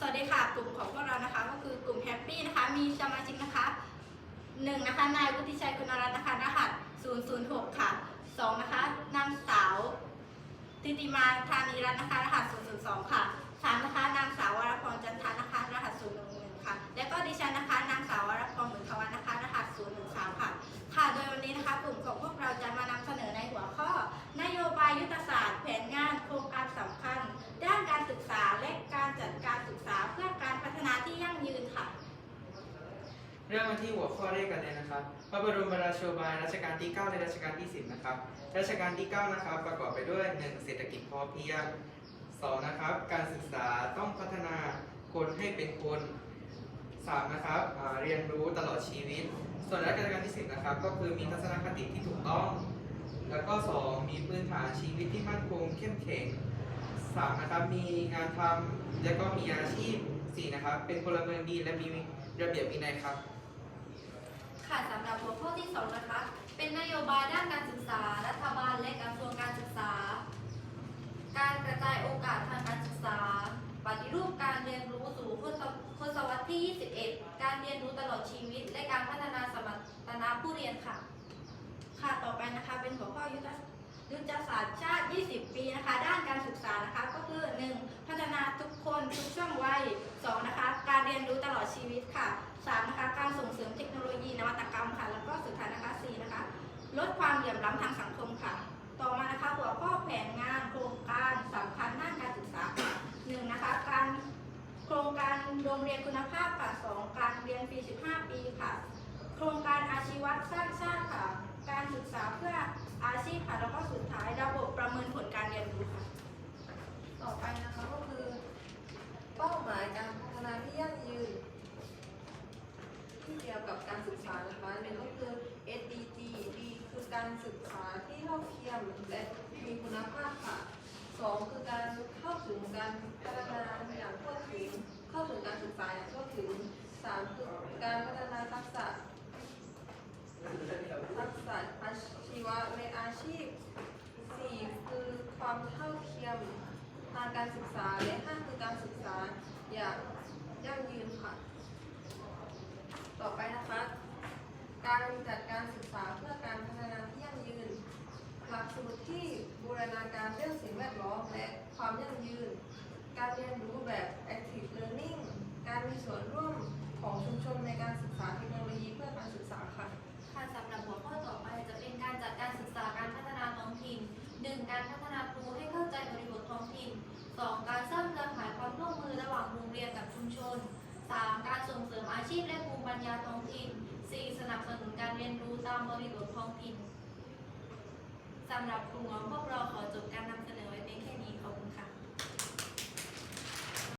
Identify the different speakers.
Speaker 1: สวัสดีค่ะ กลุ่มของพวกเรานะคะ ก็คือกลุ่มแฮปปี้นะคะ มีสมาชิกนะคะหนึ่งนะคะ นายวุฒิชัยกุณรัตน์นะคะรหัส006 ค่ะสองนะคะ นางสาวทิติมาธานีรัตน์นะคะ รหัส002 ค่ะสามนะคะ นางสาววรพรจันทานะคะ รหัส011 ค่ะ และก็ เริ่มมาที่
Speaker 2: หัวข้อแรกกันเลยนะครับพระบรมราโชบายรัชกาลที่ 9 และรัชกาลที่ 10 นะครับ รัชกาลที่ 9 นะครับ ประกอบไปด้วย 1. เศรษฐกิจพอเพียง 2. นะครับ การศึกษาต้องพัฒนาคนให้เป็นคน 3. นะครับเรียนรู้ตลอดชีวิต ส่วนรัชกาลที่ 10 นะครับ ก็คือมีทัศนคติที่ถูกต้อง แล้วก็ 2. มีพื้นฐานชีวิตที่มั่นคงเข้มแข็ง 3. นะครับ มีงานทำและก็มีอาชีพ 4. นะครับ เป็นพลเมืองดีและมีระเบียบวินัยครับ
Speaker 3: ค่ะสำหรับหัวข้อที่ 2 นะคะ เป็นนโยบายด้านการศึกษา รัฐบาลและกระทรวงการศึกษา การกระจายโอกาสทางการศึกษา ปฏิรูปการเรียนรู้สู่ทศวรรษที่ 21 การเรียนรู้ตลอดชีวิต และการพัฒนาสมรรถนะผู้เรียนค่ะ
Speaker 1: ค่ะ ต่อไปนะคะ เป็นหัวข้อยุทธยุทธศาสตร์ชาติ 20 ปีนะคะ ด้านการศึกษานะคะ ก็คือ 1. พัฒนาทุกคนทุกช่วงวัย 2. นะคะ การเรียนรู้ตลอดชีวิตค่ะ การส่งเสริมเทคโนวัตกรรมค่ะ แล้วก็สุดท้ายนะคะ 4. นะคะ ลดความเหลื่อมล้ำทางสังคมค่ะ ต่อมานะคะหัวข้อแผนงานโครงการสำคัญด้านการศึกษาค่ะ 1. นะคะ การโครงการโรงเรียนคุณภาพค่ะ 2. การเรียนฟรี15 ปีค่ะ โครงการอาชีวะสร้างชาติค่ะ การศึกษาเพื่ออาชีพค่ะ แล้วก็สุดท้ายระบบประเมินผลการเรียนรู้ค่ะ
Speaker 4: ต่อไปนะคะก็คือ เป้าหมายการพัฒนาที่ยั่งยืน ที่เกี่ยวกับการศึกษานะคะ หนึ่งก็คือ SDG D คือการศึกษาที่เท่าเทียมและมีคุณภาพค่ะสองคือการเข้าถึงการพัฒนาอย่างทั่วถึง เข้าถึงการศึกษาอย่างทั่วถึงสามคือการพัฒนาทักษะทักษะอาชีวะในอาชีพ4คือความเท่าเทียมทางการศึกษาและ5คือการศึกษาอย่างยั่งยืนค่ะ ต่อไปนะคะ การ จัดการศึกษาเพื่อการพัฒนาที่ยั่งยืน หลักสูตรที่บูรณาการเรื่องสิ่งแวดล้อมและความยั่งยืน การเรียนรู้แบบ active learning การมีส่วนร่วมของชุมชนในการศึกษาเทคโนโลยีเพื่อการศึกษาค่ะ
Speaker 3: ค่ะสำหรับหัวข้อต่อไปจะเป็นการจัดการศึกษาการพัฒนาท้องถิ่น 1. การพัฒนาครูให้เข้าใจบริบทท้องถิ่น 2. การสร้างเครือข่ายความร่วมมือระหว่างโรงเรียนกับชุมชน 3. การส่งเสริมอาชีพและภูมิปัญญาท้องถิ่น 4. สนับสนุนการเรียนรู้ตามบริบทท้องถิ่นสำหรับกลุ่มองพวกเราขอจบการนำเสนอไว้เพียงแค่นี้ขอบคุณค่ะ